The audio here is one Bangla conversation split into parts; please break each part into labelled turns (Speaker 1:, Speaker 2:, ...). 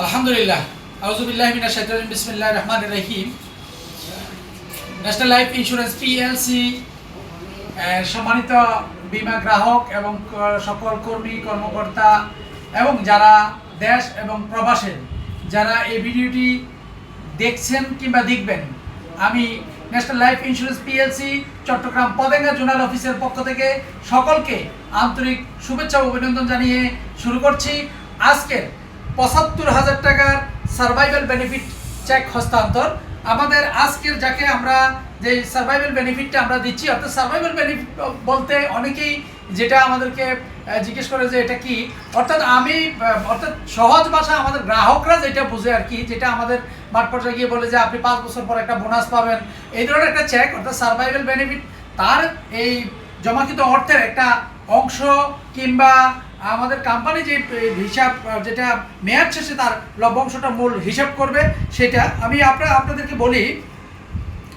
Speaker 1: আলহামদুলিল্লাহ। আউজুবিল্লাহ মিনা শাইতানির বিসমিল্লাহ রহমান রহিম। ন্যাশনাল লাইফ ইন্স্যুরেন্স পিএলসি সম্মানিত বীমা গ্রাহক এবং সকল কর্মী, কর্মকর্তা এবং যারা দেশ এবং প্রবাসের যারা এই ভিডিওটি দেখছেন কিংবা দেখবেন, আমি national life insurance PLC Chittagong Patenga zonal অফিসের পক্ষ থেকে সকলকে আন্তরিক শুভেচ্ছা ও অভিনন্দন জানিয়ে শুরু করছি। আজকের পঁচাত্তর হাজার টাকার সার্ভাইভাল বেনিফিট চেক হস্তান্তর। আমাদের আজকের যাকে আমরা যে সার্ভাইভাল বেনিফিটটা আমরা দিচ্ছি, অর্থাৎ সার্ভাইভাল বেনিফিট বলতে অনেকেই যেটা আমাদেরকে জিজ্ঞেস করে যে এটা কি? অর্থাৎ আমি অর্থাৎ সহজ ভাষা আমাদের গ্রাহকরা যেটা বুঝে আর কি, যেটা আমাদের মাঠ পর্যায়ে গিয়ে বলে যে আপনি পাঁচ বছর পর একটা বোনাস পাবেন। এই ধরনের একটা চেক অর্থাৎ সার্ভাইভাল বেনিফিট তার এই জমাকৃত অর্থের একটা অংশ কিংবা আমাদের কোম্পানি যে হিসাব যেটা মেয়াদ শেষে তার লভ্যাংশটা মূল হিসাব করবে, সেটা আমি আপনার আপনাদেরকে বলি,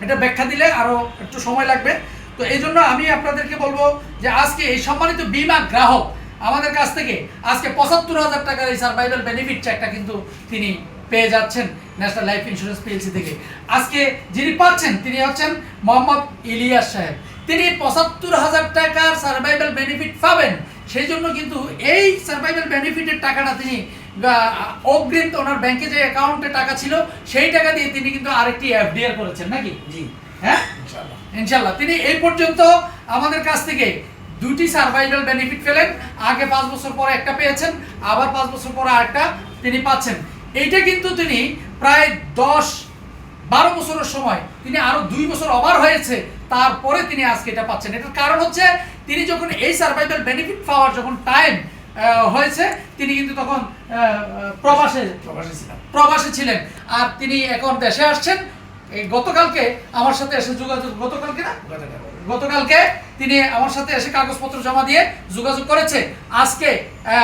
Speaker 1: এটা ব্যাখ্যা দিলে আরও একটু সময় লাগবে। তো এই জন্য আমি আপনাদেরকে বলব যে আজকে এই সম্মানিত বিমা গ্রাহক আমাদের কাছ থেকে আজকে পঁচাত্তর হাজার টাকার এই সার্ভাইভাল বেনিফিট চেকটা কিন্তু তিনি পেয়ে যাচ্ছেন ন্যাশনাল লাইফ ইন্স্যুরেন্স পিএলসি থেকে। আজকে যিনি পাচ্ছেন, তিনি হচ্ছেন মোহাম্মদ ইলিয়াস সাহেব। তিনি পঁচাত্তর হাজার টাকার সার্ভাইভাল বেনিফিট পাবেন সেই জন্য কিন্তু এই সার্ভাইভাল বেনিফিটের টাকাটা তিনি অগ্রিম ওনার ব্যাংকে যে অ্যাকাউন্টে টাকা ছিল সেই টাকা দিয়ে তিনি কিন্তু আরেকটি এফডিআর করেছেন নাকি?
Speaker 2: জি।
Speaker 1: হ্যাঁ? ইনশাল্লাহ তিনি এই পর্যন্ত আমাদের কাছ থেকে দুটি সার্ভাইভাল বেনিফিট পেলেন আগে পাঁচ বছর পরে একটা পেয়েছেন আবার পাঁচ বছর পরে আরেকটা তিনি পাচ্ছেন। এইটা কিন্তু তিনি প্রায় দশ বারো বছরের সময় তিনি আরও দুই বছর অবার হয়েছে তারপরে তিনি আজকে এটা পাচ্ছেন। এটার কারণ হচ্ছে তিনি যখন এই সার্ভাইভাল বেনিফিট পাওয়ার যখন টাইম হয়েছে তিনি কিন্তু তখন প্রবাসে
Speaker 2: প্রবাসী ছিলাম
Speaker 1: প্রবাসে ছিলেন। আর তিনি এখন দেশে আসছেন। এই গতকালকে আমার সাথে এসে যোগাযোগ গতকালকে না? গতকালকে তিনি আমার সাথে এসে কাগজপত্র জমা দিয়ে যোগাযোগ করেছে। আজকে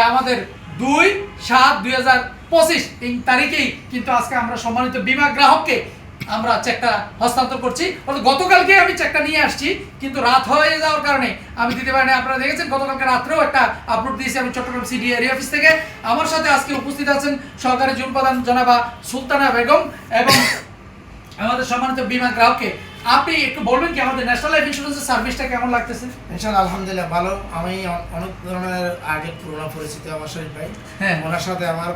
Speaker 1: আমাদের দুই সাত দুই হাজার পঁচিশ এই তারিখেই কিন্তু আজকে আমরা সম্মানিত বিমা গ্রাহককে আমরা চেকটা হস্তান্তর করছি। গতকালকে আমি চেকটা নিয়ে আসছি কিন্তু রাত হয়ে যাওয়ার কারণে আমি দিতে পারিনি। আপনারা দেখেছেন গতকালকে রাত্রেও একটা আপলোড দিয়েছি আমি চট্টগ্রাম সিডি এরিয়া অফিস থেকে। আমার সাথে আজকে উপস্থিত আছেন সহকারী জুন প্রধান জনাবা সুলতানা বেগম এবং আমাদের সম্মানিত বিমা গ্রাহককে। আপনি একটু বলবেন কি আমাদের ন্যাশনাল লাইফ ইন্স্যুরেন্সের সার্ভিসটা কেমন লাগতেছে?
Speaker 2: ইনশাআল্লাহ আলহামদুলিল্লাহ ভালো। আমি অনেক ধরনের আগে পুরোনো পরিচিতি আমার শরীফ ভাই।
Speaker 1: হ্যাঁ।
Speaker 2: ওনার সাথে আমার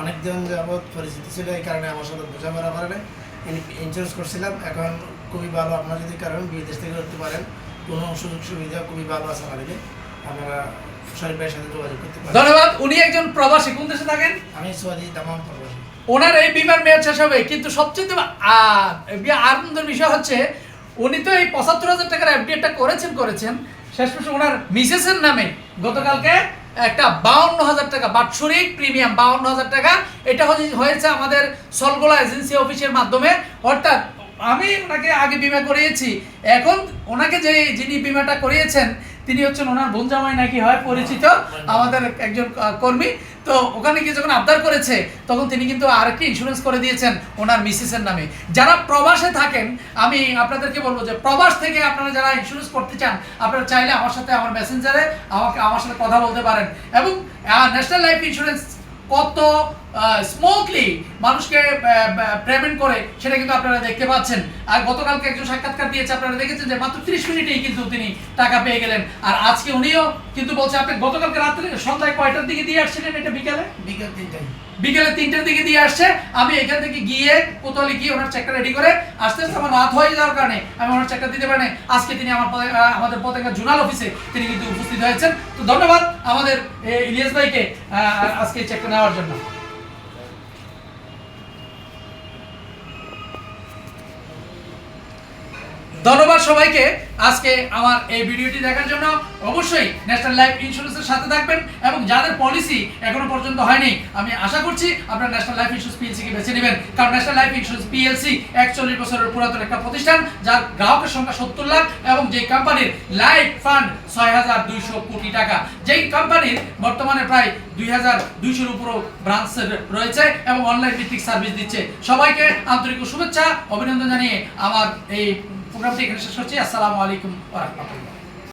Speaker 2: অনেক দিন যাবৎ পরিচিতি ছিল এই কারণে আমার সাথে বোঝাপড়া কারণে ইন্স্যুরেন্স করছিলাম। এখন খুবই ভালো। আপনারা যদি কারণ বিদেশ থেকে করতে পারেন কোনো সুযোগ সুবিধা খুবই ভালো আছে আমাদের আপনারা শরীফ ভাইয়ের সাথে যোগাযোগ করতে পারেন।
Speaker 1: ধন্যবাদ। উনি একজন প্রবাসী। কোন দেশে থাকেন?
Speaker 2: আমি সোয়াদি তামাম প্রবাসী।
Speaker 1: ওনার এই বিমার মেয়াদ শেষ হবে। কিন্তু সবচেয়ে আনন্দের বিষয় হচ্ছে উনি তো এই পঁচাত্তর হাজার টাকার এফডিএটা করেছেন করেছেন। শেষ পর্যন্ত ওনার মিসেসের নামে গতকালকে একটা বাউন্ন হাজার টাকা, বাৎসরিক প্রিমিয়াম বাউন্ন হাজার টাকা। এটা হয়েছে আমাদের সলগোলা এজেন্সি অফিসের মাধ্যমে। অর্থাৎ আমি ওনাকে আগে বিমা করিয়েছি। এখন ওনাকে যে যিনি বিমাটা করিয়েছেন তিনি হচ্ছেন ওনার বোন জামাই নাকি হয় পরিচিত আমাদের একজন কর্মী। তো ওখানে গিয়ে যখন আবদার করেছে তখন তিনি কিন্তু আরেকটি ইন্স্যুরেন্স করে দিয়েছেন ওনার মিসেসের নামে। যারা প্রবাসে থাকেন আমি আপনাদেরকে বলব যে প্রবাস থেকে আপনারা যারা ইন্স্যুরেন্স করতে চান আপনারা চাইলে আমার সাথে আমার মেসেঞ্জারে আমাকে আমার সাথে কথা বলতে পারেন। এবং ন্যাশনাল লাইফ ইন্স্যুরেন্স কত স্মুথলি মানুষকে পেমেন্ট করে সেটা কিন্তু আপনারা দেখতে পাচ্ছেন। আর গতকালকে একজন সাক্ষাৎকার দিয়েছে আপনারা দেখেছেন যে মাত্র ত্রিশ মিনিটেই কিন্তু তিনি টাকা পেয়ে গেলেন। আর আজকে উনিও কিন্তু বলছে আপনি গতকালকে রাত্রে সন্ধ্যায় কয়টার দিকে দিয়ে আসছিলেন এটা বিকালে?
Speaker 2: বিকেল তিনটায়।
Speaker 1: বিকেলে তিনটের দিকে দিয়ে আসছে। আমি এখান থেকে গিয়ে গিয়ে ওনার চেকটা রেডি করে আস্তে আস্তে আমার রাত হয়ে যাওয়ার কারণে আমি ওনার চেকটা দিতে পারিনি। আজকে তিনি আমার আমাদের পতেঙ্গা জোনাল অফিসে তিনি কিন্তু উপস্থিত হয়েছেন। তো ধন্যবাদ আমাদের ইলিয়াস ভাইকে আজকে চেকটা নেওয়ার জন্য। ধন্যবাদ সবাইকে। আজকে আমার এই ভিডিওটি দেখার জন্য অবশ্যই ন্যাশনাল লাইফ ইন্স্যুরেন্সের সাথে থাকবেন এবং যাদের পলিসি এখনও পর্যন্ত হয়নি, আমি আশা করছি আপনারা ন্যাশনাল লাইফ ইন্স্যুরেন্স পিএলসি কে বেছে নেবেন। কারণ ন্যাশনাল লাইফ ইন্স্যুরেন্স পিএলসি একচল্লিশ বছরের পুরাতন একটা প্রতিষ্ঠান, যার গ্রাহকের সংখ্যা সত্তর লাখ এবং যে কোম্পানির লাইফ ফান্ড ছয় হাজার দুইশো কোটি টাকা, যেই কোম্পানির বর্তমানে প্রায় দুই হাজার দুইশোর উপরও ব্রাঞ্চ রয়েছে এবং অনলাইন ভিত্তিক সার্ভিস দিচ্ছে। সবাইকে আন্তরিক শুভেচ্ছা, অভিনন্দন জানিয়ে আমার এই প্রোগ্রামটি এখানে শেষ করছি। আসসালামু আলাইকুম রাহমাতুল্লাহ।